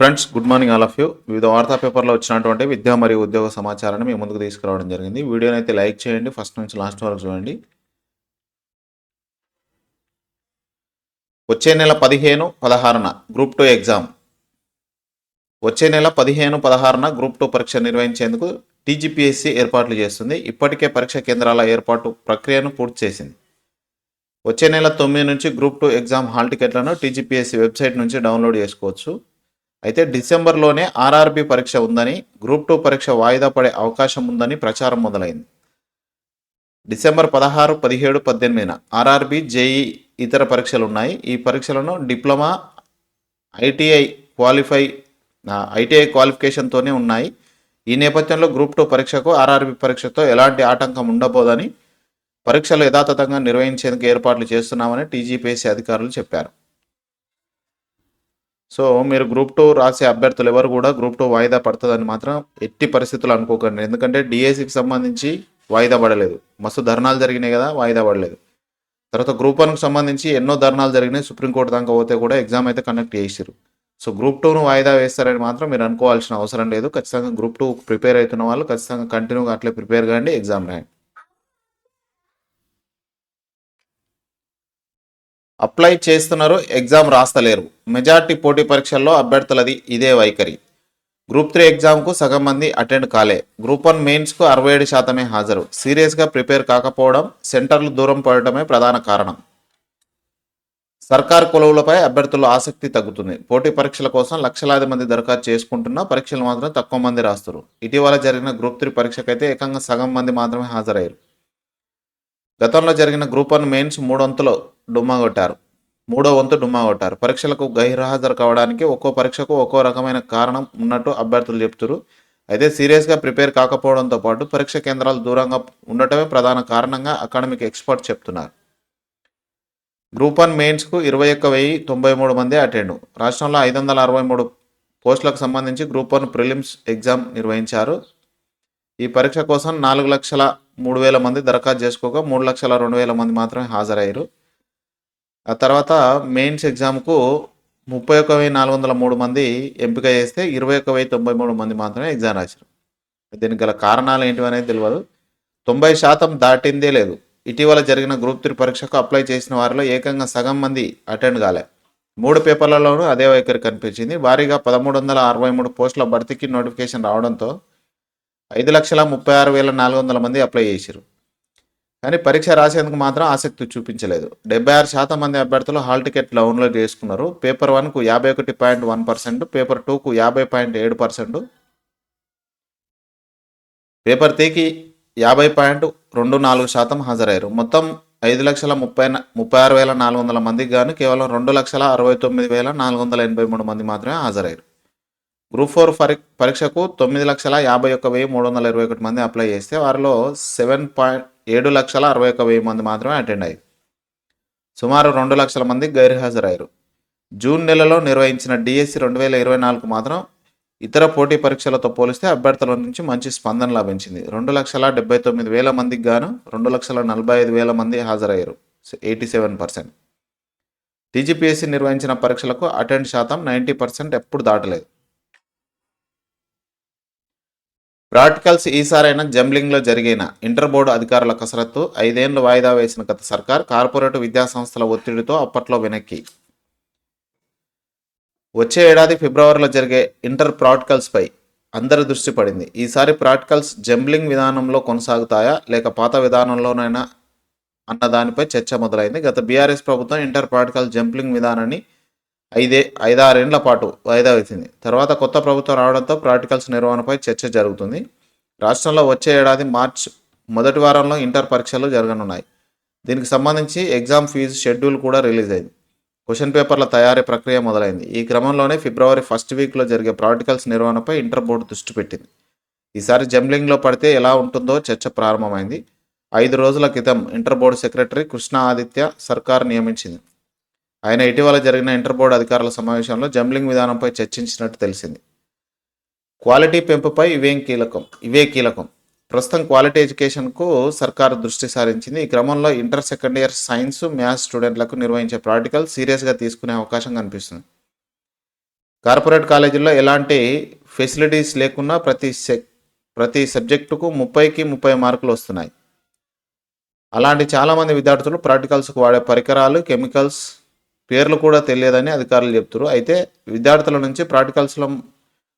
Friends good morning all of you వివిధ వార్తా పేపర్లో వచ్చినటువంటి విద్యా మరియు ఉద్యోగ సమాచారాన్ని మీ ముందుకు తీసుకురావడం జరిగింది. వీడియోని అయితే లైక్ చేయండి ఫస్ట్ నుంచి లాస్ట్ వరకు చూడండి. వచ్చే నెల పదిహేను పదహారున గ్రూప్ టూ ఎగ్జామ్ వచ్చే నెల పదిహేను పదహారున గ్రూప్ టూ పరీక్ష నిర్వహించేందుకు టీజీపీఎస్సీ ఏర్పాట్లు చేస్తుంది. ఇప్పటికే పరీక్ష కేంద్రాల ఏర్పాటు ప్రక్రియను పూర్తి చేసింది. వచ్చే నెల తొమ్మిది నుంచి గ్రూప్ టూ ఎగ్జామ్ హాల్ టికెట్లను టీజీపీఎస్సీ వెబ్సైట్ నుంచి డౌన్లోడ్ చేసుకోవచ్చు. అయితే డిసెంబర్లోనే ఆర్ఆర్బి పరీక్ష ఉందని గ్రూప్ టూ పరీక్ష వాయిదా పడే అవకాశం ఉందని ప్రచారం మొదలైంది. డిసెంబర్ పదహారు పదిహేడు పద్దెనిమిదిన ఆర్ఆర్బి జేఈ ఇతర పరీక్షలు ఉన్నాయి ఈ పరీక్షలను డిప్లొమా ఐటీఐ క్వాలిఫై ఐటీఐ క్వాలిఫికేషన్తోనే ఉన్నాయి. ఈ నేపథ్యంలో గ్రూప్ టూ పరీక్షకు ఆర్ఆర్బి పరీక్షతో ఎలాంటి ఆటంకం ఉండబోదని పరీక్షలు యథాతథంగా నిర్వహించేందుకు ఏర్పాట్లు చేస్తున్నామని టీజీపీఎస్సీ అధికారులు చెప్పారు. సో మీరు గ్రూప్ టూ రాసే అభ్యర్థులు ఎవరు కూడా గ్రూప్ టూ వాయిదా పడుతుందని మాత్రం ఎట్టి పరిస్థితులు అనుకోకండి. ఎందుకంటే డిఏసికి సంబంధించి వాయిదా పడలేదు. మస్తు ధర్నాలు జరిగినాయి కదా వాయిదా పడలేదు. తర్వాత గ్రూప్ వన్కి సంబంధించి ఎన్నో ధర్నాలు జరిగినాయి. సుప్రీంకోర్టు దాకా పోతే కూడా ఎగ్జామ్ అయితే కండక్ట్ చేసిరు సో గ్రూప్ టూను వాయిదా వేస్తారని మాత్రం మీరు అనుకోవాల్సిన అవసరం లేదు. ఖచ్చితంగా గ్రూప్ టూ ప్రిపేర్ అవుతున్న వాళ్ళు ఖచ్చితంగా కంటిన్యూగా అట్లే ప్రిపేర్ కాండి ఎగ్జామ్ రాయండి. అప్లై చేస్తున్నారు ఎగ్జామ్ రాస్తలేరు. మెజార్టీ పోటీ పరీక్షల్లో అభ్యర్థులది ఇదే వైఖరి. గ్రూప్ త్రీ ఎగ్జామ్కు సగం మంది అటెండ్ కాలే. గ్రూప్ వన్ మెయిన్స్కు అరవై ఏడు శాతమే హాజరు. సీరియస్గా ప్రిపేర్ కాకపోవడం సెంటర్లు దూరం పడటమే ప్రధాన కారణం. సర్కార్ కొలువులపై అభ్యర్థుల ఆసక్తి తగ్గుతుంది. పోటీ పరీక్షల కోసం లక్షలాది మంది దరఖాస్తు చేసుకుంటున్నా పరీక్షలు మాత్రం తక్కువ మంది రాస్తారు ఇటీవల జరిగిన గ్రూప్ త్రీ పరీక్షకైతే ఏకంగా సగం మంది మాత్రమే హాజరయ్యారు. గతంలో జరిగిన గ్రూప్ వన్ మెయిన్స్ మూడొంతులో డుమ్మా కొట్టారు. మూడో వంతు డుమ్మా కొట్టారు. పరీక్షలకు గైర్హాజరు కావడానికి ఒక్కో పరీక్షకు ఒక్కో రకమైన కారణం ఉన్నట్టు అభ్యర్థులు చెప్తున్నారు అయితే సీరియస్గా ప్రిపేర్ కాకపోవడంతో పాటు పరీక్ష కేంద్రాలు దూరంగా ఉండటమే ప్రధాన కారణంగా అకాడమిక్ ఎక్స్పర్ట్ చెప్తున్నారు. గ్రూప్ వన్ మెయిన్స్కు ఇరవై ఒక్క వెయ్యి తొంభై మూడు మంది అటెండ్. రాష్ట్రంలో ఐదు వందల అరవై మూడు పోస్టులకు సంబంధించి గ్రూప్ వన్ ప్రిలిమ్స్ ఎగ్జామ్ నిర్వహించారు. ఈ పరీక్ష కోసం నాలుగు లక్షల మూడు వేల మంది దరఖాస్తు చేసుకోగా మూడు లక్షల రెండు వేల మంది మాత్రమే హాజరయ్యారు. ఆ తర్వాత మెయిన్స్ ఎగ్జామ్కు ముప్పై ఒక వెయ్యి నాలుగు వందల మూడు మంది ఎంపిక చేస్తే ఇరవై ఒక వెయ్యి తొంభై మూడు మంది మాత్రమే ఎగ్జామ్ రాశారు. దీనికి గల కారణాలు ఏంటివి అనేది తెలియదు తొంభై శాతం దాటిందే లేదు. ఇటీవల జరిగిన గ్రూప్ త్రీ పరీక్షకు అప్లై చేసిన వారిలో ఏకంగా సగం మంది అటెండ్ కాలే. మూడు పేపర్లలోనూ అదే వైఖరి కనిపించింది. భారీగా పదమూడు వందల అరవై మూడు పోస్టుల భర్తీకి నోటిఫికేషన్ రావడంతో ఐదు లక్షల ముప్పై ఆరు వేల నాలుగు వందల మంది అప్లై చేశారు. కానీ పరీక్ష రాసేందుకు మాత్రం ఆసక్తి చూపించలేదు. డెబ్బై ఆరు శాతం మంది అభ్యర్థులు హాల్ టికెట్ డౌన్లోడ్ చేసుకున్నారు. పేపర్ వన్కు యాభై ఒకటి పాయింట్ వన్ పర్సెంట్ పేపర్ టూకు యాభై పాయింట్ ఏడు పర్సెంట్. పేపర్ త్రీకి యాభై పాయింట్ రెండు నాలుగు శాతం హాజరయ్యారు. మొత్తం ఐదు లక్షల ముప్పై ముప్పై ఆరు వేల నాలుగు వందల మందికి గాను కేవలం రెండు లక్షల అరవై తొమ్మిది వేల నాలుగు వందల ఎనభై మూడు మంది మాత్రమే హాజరయ్యారు. గ్రూప్ ఫోర్ పరీ పరీక్షకు తొమ్మిది లక్షల యాభై ఒక్క వెయ్యి మూడు వందల ఇరవై ఒకటి మంది అప్లై చేస్తే వారిలో సెవెన్ పాయింట్ ఏడు లక్షల అరవై ఒక్క వెయ్యి మంది మాత్రమే అటెండ్ అయ్యారు. సుమారు రెండు లక్షల మంది గైర్హాజరయ్యారు. జూన్ నెలలో నిర్వహించిన డిఎస్సి రెండు వేల ఇరవై నాలుగు మాత్రం ఇతర పోటీ పరీక్షలతో పోలిస్తే అభ్యర్థుల నుంచి మంచి స్పందన లభించింది. రెండు లక్షల డెబ్బై తొమ్మిది వేల మందికి గాను రెండు లక్షల నలభై ఐదు వేల మంది హాజరయ్యారు. Eighty seven percent. టీజీపీఎస్సీ నిర్వహించిన పరీక్షలకు అటెండ్ శాతం నైంటీ పర్సెంట్ ఎప్పుడు దాటలేదు. ప్రాక్టికల్స్ ఈసారైనా జంబ్లింగ్లో జరిగిన ఇంటర్ బోర్డు అధికారుల కసరత్తు ఐదేళ్ళు వాయిదా వేసిన గత సర్కార్ కార్పొరేట్ విద్యా సంస్థల ఒత్తిడితో అప్పట్లో వెనక్కి. వచ్చే ఏడాది ఫిబ్రవరిలో జరిగే ఇంటర్ ప్రాక్టికల్స్పై అందరి దృష్టి పడింది. ఈసారి ప్రాక్టికల్స్ జంబ్లింగ్ విధానంలో కొనసాగుతాయా లేక పాత విధానంలోనైనా అన్న దానిపై చర్చ మొదలైంది? గత బీఆర్ఎస్ ప్రభుత్వం ఇంటర్ ప్రాక్టికల్ జంప్లింగ్ విధానాన్ని ఐదే ఐదారేండ్ల పాటు వాయిదా వేసింది. తర్వాత కొత్త ప్రభుత్వం రావడంతో ప్రాక్టికల్స్ నిర్వహణపై చర్చ జరుగుతుంది. రాష్ట్రంలో వచ్చే ఏడాది మార్చ్ మొదటి వారంలో ఇంటర్ పరీక్షలు జరగనున్నాయి. దీనికి సంబంధించి ఎగ్జామ్ ఫీజు షెడ్యూల్ కూడా రిలీజ్ అయింది. క్వశ్చన్ పేపర్ల తయారీ ప్రక్రియ మొదలైంది. ఈ క్రమంలోనే ఫిబ్రవరి ఫస్ట్ వీక్లో జరిగే ప్రాక్టికల్స్ నిర్వహణపై ఇంటర్ బోర్డు దృష్టి పెట్టింది. ఈసారి జంబ్లింగ్లో పడితే ఎలా ఉంటుందో చర్చ ప్రారంభమైంది. ఐదు రోజుల క్రితం inter board secretary Krishna Aditya సర్కార్ నియమించింది. ఆయన ఇటీవల జరిగిన ఇంటర్ బోర్డు అధికారుల సమావేశంలో జంబ్లింగ్ విధానంపై చర్చించినట్టు తెలిసింది. క్వాలిటీ పెంపుపై ఇవేం కీలకం ఇవే కీలకం. ప్రస్తుతం క్వాలిటీ ఎడ్యుకేషన్కు సర్కారు దృష్టి సారించింది. ఈ క్రమంలో inter second year science maths స్టూడెంట్లకు నిర్వహించే ప్రాక్టికల్ సీరియస్గా తీసుకునే అవకాశం కనిపిస్తుంది. కార్పొరేట్ కాలేజీల్లో ఎలాంటి ఫెసిలిటీస్ లేకున్నా ప్రతి ప్రతి సబ్జెక్టుకు ముప్పైకి ముప్పై మార్కులు వస్తున్నాయి. అలాంటి చాలామంది విద్యార్థులు ప్రాక్టికల్స్కి వాడే పరికరాలు కెమికల్స్ పేర్లు కూడా తెలియదని అధికారులు చెప్తున్నారు అయితే విద్యార్థుల నుంచి ప్రాక్టికల్స్లో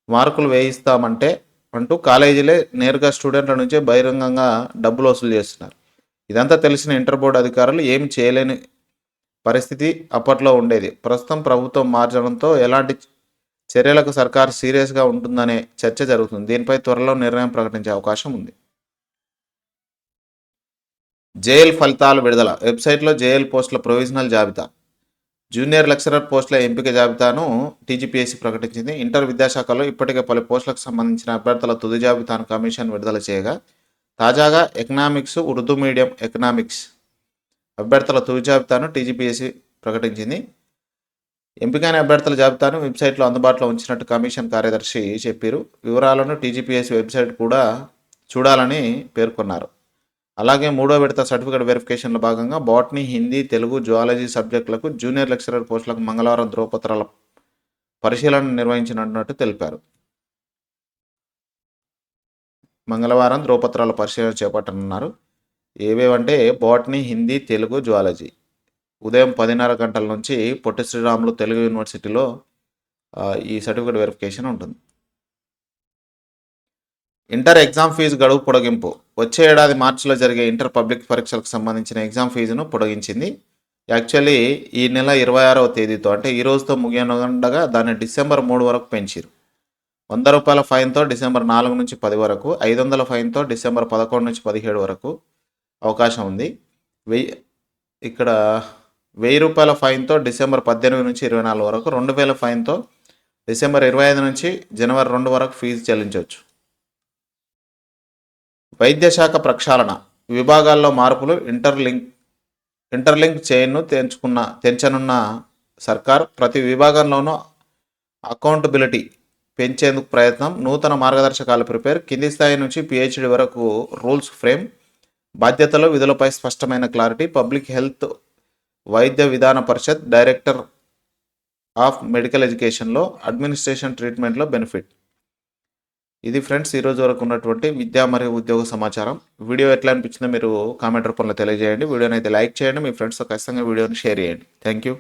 మార్కులు వేయిస్తామంటే అంటూ కాలేజీలే నేరుగా స్టూడెంట్ల నుంచే బహిరంగంగా డబ్బులు వసూలు చేస్తున్నారు. ఇదంతా తెలిసిన ఇంటర్ బోర్డు అధికారులు ఏమి చేయలేని పరిస్థితి అప్పట్లో ఉండేది. ప్రస్తుతం ప్రభుత్వం మార్చడంతో ఎలాంటి చర్యలకు సర్కార్ సీరియస్గా ఉంటుందనే చర్చ జరుగుతుంది. దీనిపై త్వరలో నిర్ణయం ప్రకటించే అవకాశం ఉంది. జేఎల్ ఫలితాలు విడుదల. వెబ్సైట్లో జేఎల్ పోస్టుల ప్రొవిజనల్ జాబితా. జూనియర్ లెక్చరర్ పోస్టుల ఎంపిక జాబితాను టీజీపీఎస్సీ ప్రకటించింది. ఇంటర్ విద్యాశాఖలో ఇప్పటికే పలు పోస్టులకు సంబంధించిన అభ్యర్థుల తుది జాబితాను కమిషన్ విడుదల చేయగా తాజాగా ఎకనామిక్స్ ఉర్దూ మీడియం ఎకనామిక్స్ అభ్యర్థుల తుది జాబితాను టీజీపీఎస్సీ ప్రకటించింది. ఎంపికైన అభ్యర్థుల జాబితాను వెబ్సైట్లో అందుబాటులో ఉంచినట్టు కమిషన్ కార్యదర్శి చెప్పారు. వివరాలను టీజీపీఎస్సీ వెబ్సైట్ కూడా చూడాలని పేర్కొన్నారు. అలాగే మూడో విడత సర్టిఫికేట్ వెరిఫికేషన్లో భాగంగా బాటనీ హిందీ తెలుగు జువాలజీ సబ్జెక్టులకు జూనియర్ లెక్చరర్ పోస్టులకు మంగళవారం ధ్రువపత్రాల పరిశీలన నిర్వహించినట్టు తెలిపారు. మంగళవారం ధ్రువపత్రాల పరిశీలన చేపట్టనున్నారు. ఏవేవంటే బాటనీ హిందీ తెలుగు జువాలజీ. ఉదయం పదిన్నర గంటల నుంచి పొట్టి శ్రీరాములు తెలుగు యూనివర్సిటీలో ఈ సర్టిఫికేట్ వెరిఫికేషన్ ఉంటుంది. ఇంటర్ ఎగ్జామ్ ఫీజు గడువు పొడిగింపు. వచ్చే ఏడాది మార్చిలో జరిగే ఇంటర్ పబ్లిక్ పరీక్షలకు సంబంధించిన ఎగ్జామ్ ఫీజును పొడిగించింది. యాక్చువల్లీ ఈ నెల ఇరవై ఆరవ తేదీతో అంటే ఈ రోజుతో ముగియనుండగా దాన్ని డిసెంబర్ మూడు వరకు పెంచారు వంద రూపాయల ఫైన్తో డిసెంబర్ నాలుగు నుంచి పది వరకు ఐదు వందల ఫైన్తో డిసెంబర్ పదకొండు నుంచి పదిహేడు వరకు అవకాశం ఉంది. వెయ్యి ఇక్కడ వెయ్యి రూపాయల ఫైన్తో డిసెంబర్ పద్దెనిమిది నుంచి ఇరవై నాలుగు వరకు రెండు వేల ఫైన్తో డిసెంబర్ ఇరవై ఐదు నుంచి జనవరి రెండు వరకు ఫీజు చెల్లించవచ్చు వైద్యశాఖ ప్రక్షాళన విభాగాల్లో మార్పులు ఇంటర్లింక్ ఇంటర్లింక్ చైన్ను తెంచుకున్న తెంచనున్న సర్కార్ ప్రతి విభాగంలోనూ అకౌంటబిలిటీ పెంచేందుకు ప్రయత్నం నూతన మార్గదర్శకాలు ప్రిపేర్ కింది స్థాయి నుంచి పిహెచ్డి వరకు రూల్స్ ఫ్రేమ్ బాధ్యతలు విధులపై స్పష్టమైన clarity public health Vaidya Vidhana Parishad director of medical ఎడ్యుకేషన్లో అడ్మినిస్ట్రేషన్ ట్రీట్మెంట్లో బెనిఫిట్. ఇది ఫ్రెండ్స్ ఈరోజు వరకు ఉన్నటువంటి విద్యా మరియు ఉద్యోగ సమాచారం. వీడియో ఎట్లా అనిపించిందో మీరు కామెంట్ రూపంలో తెలియజేయండి. వీడియోని అయితే లైక్ చేయండి. మీ ఫ్రెండ్స్తో ఖచ్చితంగా వీడియోని షేర్ చేయండి. Thank you.